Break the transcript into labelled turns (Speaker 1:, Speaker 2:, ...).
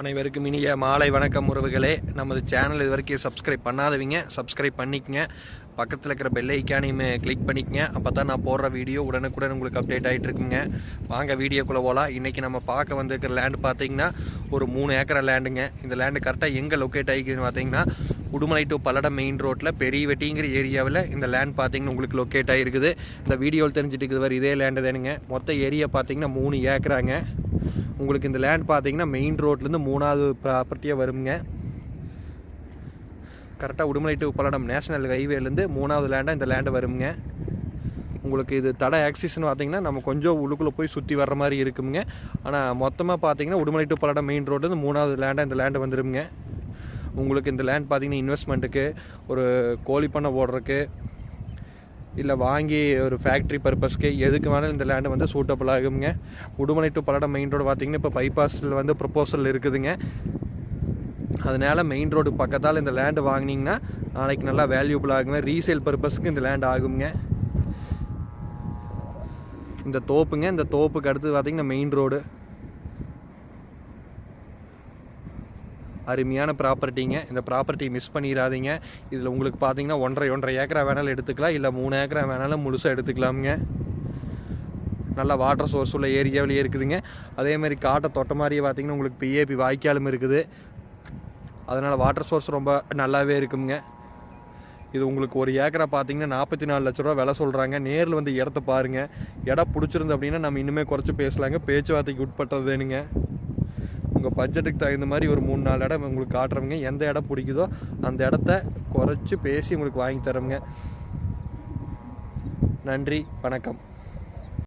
Speaker 1: அனைவருக்கும் இனிய மாலை வணக்கம் உறவுகளே. நமது சேனல் இது வரைக்கும் சப்ஸ்கிரைப் பண்ணாதவங்க சப்ஸ்கிரைப் பண்ணிக்கங்க. பக்கத்தில் இருக்கிற பெல் ஐக்கானையும் கிளிக் பண்ணிக்கங்க. அப்போ தான் நான் போடுற வீடியோ உடனுக்குடன் உங்களுக்கு அப்டேட் ஆகிட்டு இருக்குங்க. வாங்க வீடியோக்குள்ளே போகலாம் இன்றைக்கி நம்ம பார்க்க வந்திருக்கிற லேண்டு பார்த்தீங்கன்னா ஒரு மூணு ஏக்கரை லேண்டுங்க இந்த லேண்டு கரெக்டாக எங்கே லொக்கேட் ஆகிக்குதுன்னு பார்த்தீங்கன்னா உடுமலை டு பல்லடம் மெயின் ரோட்டில் பெரிய வெட்டிங்கிற ஏரியாவில் இந்த லேண்ட் பார்த்தீங்கன்னா உங்களுக்கு லொக்கேட் ஆகிருக்குது. இந்த வீடியோவில் தெரிஞ்சுட்டு இருக்கிறவர் இதே லேண்டு தானுங்க. மொத்த ஏரியா பார்த்தீங்கன்னா மூணு ஏக்கராங்க. உங்களுக்கு இந்த லேண்ட் பார்த்தீங்கன்னா மெயின் ரோட்லேருந்து மூணாவது ப்ராப்பர்ட்டியாக வருங்க. கரெக்டாக உடுமலை டு பல்லடம் நேஷனல் ஹைவேலேருந்து மூணாவது லேண்டாக இந்த லேண்டு வருங்க. உங்களுக்கு இது தடை ஆக்சிஸ்ன்னு பார்த்தீங்கன்னா நம்ம கொஞ்சம் உள்ளுக்குள்ளே போய் சுற்றி வர்ற மாதிரி இருக்குங்க. ஆனால் மொத்தமாக பார்த்தீங்கன்னா உடுமலை டு பல்லடம் மெயின் ரோட்லேருந்து மூணாவது லேண்டாக இந்த லேண்டு வந்துருங்க. உங்களுக்கு இந்த லேண்ட் பார்த்தீங்கன்னா இன்வெஸ்ட்மெண்ட்டுக்கு ஒரு கோழி பண்ணை ஓடுறதுக்கு இல்லை வாங்கி ஒரு ஃபேக்ட்ரி பர்பஸ்க்கு எதுக்கு வேணாலும் இந்த லேண்டு வந்து சூட்டபிள் ஆகுங்க Udumalai to Palladam main road பார்த்தீங்கன்னா இப்போ பைபாஸில் வந்து ப்ரொப்போசல் இருக்குதுங்க. அதனால் மெயின் ரோடு பக்கத்தால் இந்த லேண்டு வாங்கினீங்கன்னா நாளைக்கு நல்லா வேல்யூபிள் ஆகுங்க. ரீசேல் பர்பஸ்க்கு இந்த லேண்ட் ஆகுங்க இந்த தோப்புங்க இந்த தோப்புக்கு அடுத்து பார்த்தீங்கன்னா மெயின் ரோடு அருமையான ப்ராப்பர்ட்டிங்க இந்த ப்ராப்பர்ட்டி மிஸ் பண்ணிடாதீங்க இதில் உங்களுக்கு பார்த்தீங்கன்னா ஒன்றரை ஒன்றரை ஏக்கரா வேணாலும் எடுத்துக்கலாம். இல்லை மூணு ஏக்கரா வேணாலும் முழுசாக எடுத்துக்கலாமுங்க. நல்ல வாட்டர் சோர்ஸ் உள்ள ஏரியாவிலேயே இருக்குதுங்க. அதே மாதிரி காட்டை தொட்ட மாதிரியே பார்த்தீங்கன்னா உங்களுக்கு பிஏபி வாய்க்காலும் இருக்குது. அதனால் வாட்டர் சோர்ஸ் ரொம்ப நல்லாவே இருக்குங்க. இது உங்களுக்கு ஒரு ஏக்கரா பார்த்தீங்கன்னா நாற்பத்தி நாலு லட்ச ரூபா விலை சொல்கிறாங்க நேரில் வந்து இடத்த பாருங்கள் இடம் பிடிச்சிருந்து அப்படின்னா நம்ம இன்னுமே குறைச்சி பேசலாங்க. பேச்சுவார்த்தைக்கு உட்பட்டதுனுங்க உங்கள் பட்ஜெட்டுக்கு தகுந்த மாதிரி ஒரு மூணு நாலு இடம் உங்களுக்கு காட்டுறவங்க எந்த இடம் பிடிக்குதோ அந்த இடத்த குறைச்சி பேசி உங்களுக்கு வாங்கி தரோங்க நன்றி வணக்கம்.